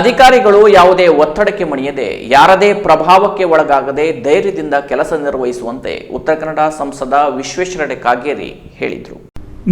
ಅಧಿಕಾರಿಗಳು ಯಾವುದೇ ಒತ್ತಡಕ್ಕೆ ಮಣಿಯದೆ, ಯಾರದೇ ಪ್ರಭಾವಕ್ಕೆ ಒಳಗಾಗದೆ ಧೈರ್ಯದಿಂದ ಕೆಲಸ ನಿರ್ವಹಿಸುವಂತೆ ಉತ್ತರ ಕನ್ನಡ ಸಂಸದ ವಿಶ್ವೇಶ್ವರ ಕಾಗೇರಿ ಹೇಳಿದರು.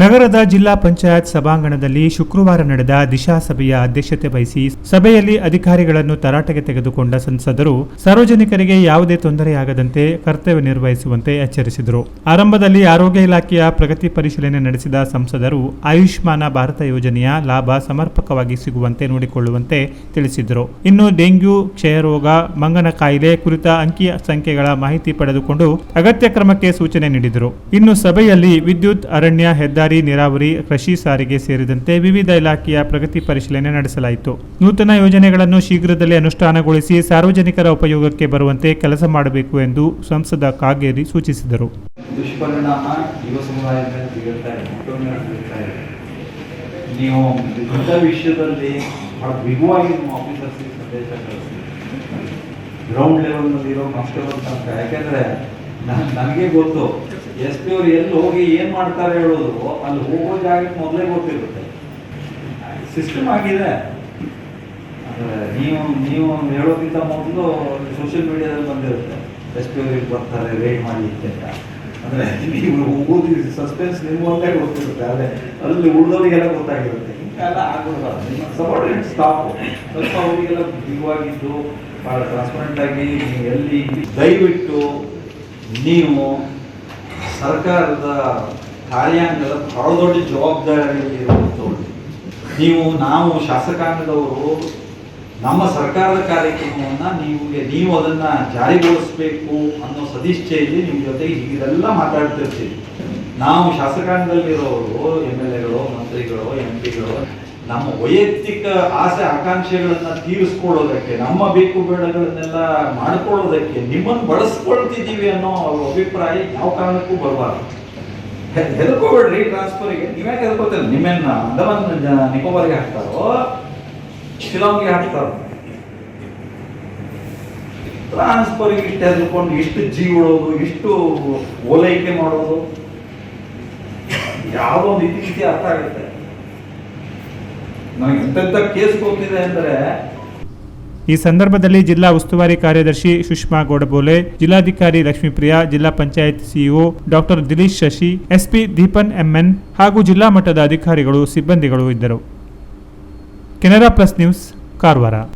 ನಗರದ ಜಿಲ್ಲಾ ಪಂಚಾಯತ್ ಸಭಾಂಗಣದಲ್ಲಿ ಶುಕ್ರವಾರ ನಡೆದ ದಿಶಾ ಸಭೆಯ ಅಧ್ಯಕ್ಷತೆ ವಹಿಸಿ ಸಭೆಯಲ್ಲಿ ಅಧಿಕಾರಿಗಳನ್ನು ತರಾಟೆಗೆ ತೆಗೆದುಕೊಂಡ ಸಂಸದರು, ಸಾರ್ವಜನಿಕರಿಗೆ ಯಾವುದೇ ತೊಂದರೆಯಾಗದಂತೆ ಕರ್ತವ್ಯ ನಿರ್ವಹಿಸುವಂತೆ ಎಚ್ಚರಿಸಿದರು. ಆರಂಭದಲ್ಲಿ ಆರೋಗ್ಯ ಇಲಾಖೆಯ ಪ್ರಗತಿ ಪರಿಶೀಲನೆ ನಡೆಸಿದ ಸಂಸದರು, ಆಯುಷ್ಮಾನ ಭಾರತ ಯೋಜನೆಯ ಲಾಭ ಸಮರ್ಪಕವಾಗಿ ಸಿಗುವಂತೆ ನೋಡಿಕೊಳ್ಳುವಂತೆ ತಿಳಿಸಿದರು. ಇನ್ನು ಡೆಂಗ್ಯೂ, ಕ್ಷಯರೋಗ, ಮಂಗನ ಕಾಯಿಲೆ ಕುರಿತ ಅಂಕಿ ಸಂಖ್ಯೆಗಳ ಮಾಹಿತಿ ಪಡೆದುಕೊಂಡು ಅಗತ್ಯ ಕ್ರಮಕ್ಕೆ ಸೂಚನೆ ನೀಡಿದರು. ಇನ್ನು ಸಭೆಯಲ್ಲಿ ವಿದ್ಯುತ್, ಅರಣ್ಯ, ಹೆದ್ದಾರಿ ನೀರಾವರಿ, ಕೃಷಿ ಸಾರಿಗೆ ಸೇರಿದಂತೆ ವಿವಿಧ ಇಲಾಖೆಯ ಪ್ರಗತಿ ಪರಿಶೀಲನೆ ನಡೆಸಲಾಯಿತು. ನೂತನ ಯೋಜನೆಗಳನ್ನು ಶೀಘ್ರದಲ್ಲೇ ಅನುಷ್ಠಾನಗೊಳಿಸಿ ಸಾರ್ವಜನಿಕರ ಉಪಯೋಗಕ್ಕೆ ಬರುವಂತೆ ಕೆಲಸ ಮಾಡಬೇಕು ಎಂದು ಸಂಸದ ಕಾಗೇರಿ ಸೂಚಿಸಿದರು. ವಿಷಯದಲ್ಲಿ ಬಹಳ ಸಂದೇಶ ಗ್ರೌಂಡ್ ಲೆವೆಲ್ನಲ್ಲಿ ಇರೋ ಕಾನ್ಸ್ಟೇಬಲ್ ಅಂತ ಯಾಕೆಂದ್ರೆ ನನಗೆ ಗೊತ್ತು. ಎಸ್ ಪಿ ಅವ್ರು ಎಲ್ಲಿ ಹೋಗಿ ಏನು ಮಾಡ್ತಾರೆ ಹೇಳೋದು? ಅಲ್ಲಿ ಹೋಗೋ ಜಾಗಕ್ಕೆ ಮೊದಲೇ ಗೊತ್ತಿರುತ್ತೆ. ಸಿಸ್ಟಮ್ ಆಗಿದೆ. ನೀವು ನೀವು ಹೇಳೋಕ್ಕಿಂತ ಮೊದಲು ಸೋಷಿಯಲ್ ಮೀಡಿಯಾದಲ್ಲಿ ಬಂದಿರುತ್ತೆ. ಎಸ್ ಪಿ ಅವ್ರಿಗೆ ಬರ್ತಾರೆ ರೇಟ್ ಮಾಡಲಿಕ್ಕೆ ಅಂತ. ಅಂದರೆ ನೀವು ಹೋಗೋದು ಸಸ್ಪೆನ್ಸ್ ನಿಮ್ಮಲ್ಲೇ ಗೊತ್ತಿರುತ್ತೆ. ಆದರೆ ಅಲ್ಲಿ ಉಳಿದವರಿಗೆಲ್ಲ ಗೊತ್ತಾಗಿರುತ್ತೆ. ನಿಮ್ಮ ಸ್ಟಾಫು ಸ್ವಲ್ಪ ಅವರಿಗೆಲ್ಲ ಬಿಗುವಾಗಿದ್ದು ಭಾಳ ಟ್ರಾನ್ಸ್ಪರೆಂಟ್ ಆಗಿ ಎಲ್ಲಿ ದಯವಿಟ್ಟು ನೀವು ಸರ್ಕಾರದ ಕಾರ್ಯಾಂಗದ ಬಹಳ ದೊಡ್ಡ ಜವಾಬ್ದಾರಿ ಇರುವಂಥವ್ರು ನೀವು, ನಾವು ಶಾಸಕಾಂಗದವರು, ನಮ್ಮ ಸರ್ಕಾರದ ಕಾರ್ಯಕ್ರಮವನ್ನು ನೀವು ನೀವು ಅದನ್ನು ಜಾರಿಗೊಳಿಸಬೇಕು ಅನ್ನೋ ಸದಿಚ್ಛೆಯಲ್ಲಿ ನಿಮ್ಮ ಜೊತೆಗೆ ಹೀಗೆಲ್ಲ ಮಾತಾಡ್ತಿರ್ತೀವಿ. ನಾವು ಶಾಸಕಾಂಗದಲ್ಲಿರೋರು, ಎಂ ಎಲ್ ಎಗಳು, ಮಂತ್ರಿಗಳು, ಎಂ ಪಿಗಳು ನಮ್ಮ ವೈಯಕ್ತಿಕ ಆಸೆ, ಆಕಾಂಕ್ಷೆಗಳನ್ನ ತೀರಿಸ್ಕೊಳ್ಳೋದಕ್ಕೆ, ನಮ್ಮ ಬೇಕು ಬೇಡಗಳನ್ನೆಲ್ಲ ಮಾಡ್ಕೊಳ್ಳೋದಕ್ಕೆ, ನಿಮ್ಮನ್ನು ಬಳಸ್ಕೊಳ್ತಿದ್ದೀವಿ ಅನ್ನೋ ಅಭಿಪ್ರಾಯ ಯಾವ ಕಾರಣಕ್ಕೂ ಬರಬಾರ್ದು. ಹೆದರ್ಕೋಬೇಡ್ರಿ ಟ್ರಾನ್ಸ್ಫರ್ಗೆ ನೀವ್ಯಾಕೆ ಹೆದರ್ಕೋತೀರ? ನಿಮ್ಮನ್ನ ಅಂಡಮಾನ್ ನಿಕೋಬಾರ್ಗೆ ಹಾಕ್ತಾರೋ? ಶಿಲಾಂಗ್ಗೆ ಹಾಕ್ತಾರೋ? ಟ್ರಾನ್ಸ್ಫರ್ಗೆ ಇಷ್ಟು ಹೆದರ್ಕೊಂಡು ಇಷ್ಟು ಜೀವಳೋದು ಇಷ್ಟು ಓಲೈಕೆ ಮಾಡೋದು? ಯಾವುದೋ ಒಂದು ಇತಿಮಿತಿ ಅರ್ಥ ಆಗುತ್ತೆ. ಈ ಸಂದರ್ಭದಲ್ಲಿ ಜಿಲ್ಲಾ ಉಸ್ತುವಾರಿ ಕಾರ್ಯದರ್ಶಿ ಸುಷ್ಮಾ ಗೋಡಬೋಲೆ, ಜಿಲ್ಲಾಧಿಕಾರಿ ಲಕ್ಷ್ಮೀಪ್ರಿಯಾ, ಜಿಲ್ಲಾ panchayat CEO doctor Dileesh Shashi, SP Deepan MN ಹಾಗೂ ಜಿಲ್ಲಾ ಮಟ್ಟದ ಅಧಿಕಾರಿಗಳು, ಸಿಬ್ಬಂದಿಗಳು ಇದ್ದರು. Canara plus news, Karwar.